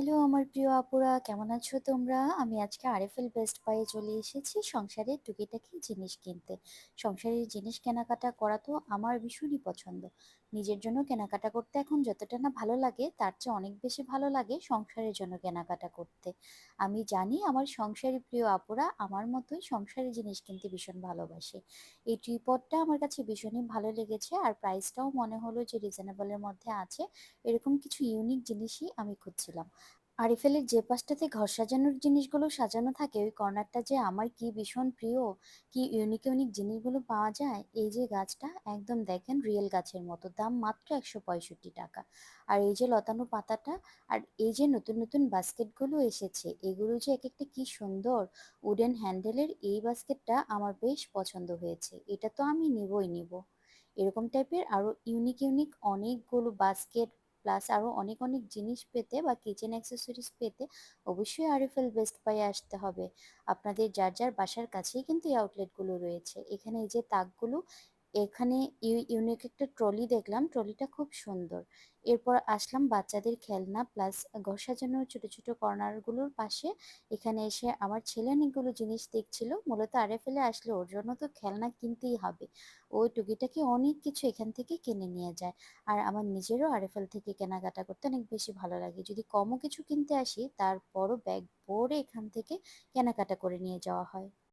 Hello আমার প্রিয় আপুরা, কেমন আছো তোমরা? আমি আজকে আরএফএল বেস্ট বাইয়ে চলে এসেছি সংসারের টুকিটাকি জিনিস কিনতে। সংসারের জিনিস কেনাকাটা করা তো আমার ভীষণই পছন্দ। নিজের জন্য কেনাকাটা করতে এখন যতটা না ভালো লাগে, তার চেয়ে অনেক বেশি ভালো লাগে সংসারের জন্য কেনাকাটা করতে। আমি জানি আমার সংসারী প্রিয় আপুরা আমার মতোই সংসারের জিনিস কিনতে ভীষণ ভালোবাসে। এই ট্রিপডটা আমার কাছে ভীষণই ভালো লেগেছে আর প্রাইসটাও মনে হলো যে রিজনেবলের মধ্যে আছে। এরকম কিছু ইউনিক জিনিসই আমি খুঁজছিলাম। আরএফএলের যে পাশটাতে ঘর সাজানোর জিনিসগুলো সাজানো থাকে, ওই কর্নারটা যে আমার কি ভীষণ প্রিয়, কি ইউনিক ইউনিক জিনিসগুলো পাওয়া যায়, এই যে গাছটা, একদম দেখেন রিয়েল গাছের মতো, দাম মাত্র একশো পঁয়ষট্টি টাকা। আর এই যে লতানো পাতাটা, আর এই যে নতুন নতুন বাস্কেটগুলো এসেছে, এগুলো যে এক একটা কি সুন্দর উডেন হ্যান্ডেলের এই বাস্কেটটা আমার বেশ পছন্দ হয়েছে, এটা তো আমি নেবই নেব। এরকম টাইপের আরও ইউনিক ইউনিক অনেকগুলো বাস্কেট প্লাস আরও অনেক অনেক জিনিস পেতে বা কিচেন অ্যাক্সেসরিজ পেতে অবশ্যই আরএফএল বেস্ট বাই আসতে হবে। আপনাদের যার যার বাসার কাছেই কিন্তু এই আউটলেটগুলো রয়েছে। এখানে এই যে তাকগুলো এখানে ইউনিক একটা ট্রলি দেখলাম। ট্রলিটা খুব সুন্দর। এরপর আসলাম বাচ্চাদের খেলনা প্লাস ঘর সাজানোর ছোটো ছোটো কর্নারগুলোর পাশে। এখানে এসে আমার ছেলে অনেকগুলো জিনিস দেখছিল। মূলত আরএফএলে আসলে ওর জন্য তো খেলনা কিনতেই হবে। ওই টুকিটাকি অনেক কিছু এখান থেকে কিনে নিয়ে যায়। আর আমার নিজেরও আরএফএল থেকে কেনাকাটা করতে অনেক বেশি ভালো লাগে। যদি কমও কিছু কিনতে আসি, তারপরও ব্যাগ ভরে এখান থেকে কেনাকাটা করে নিয়ে যাওয়া হয়।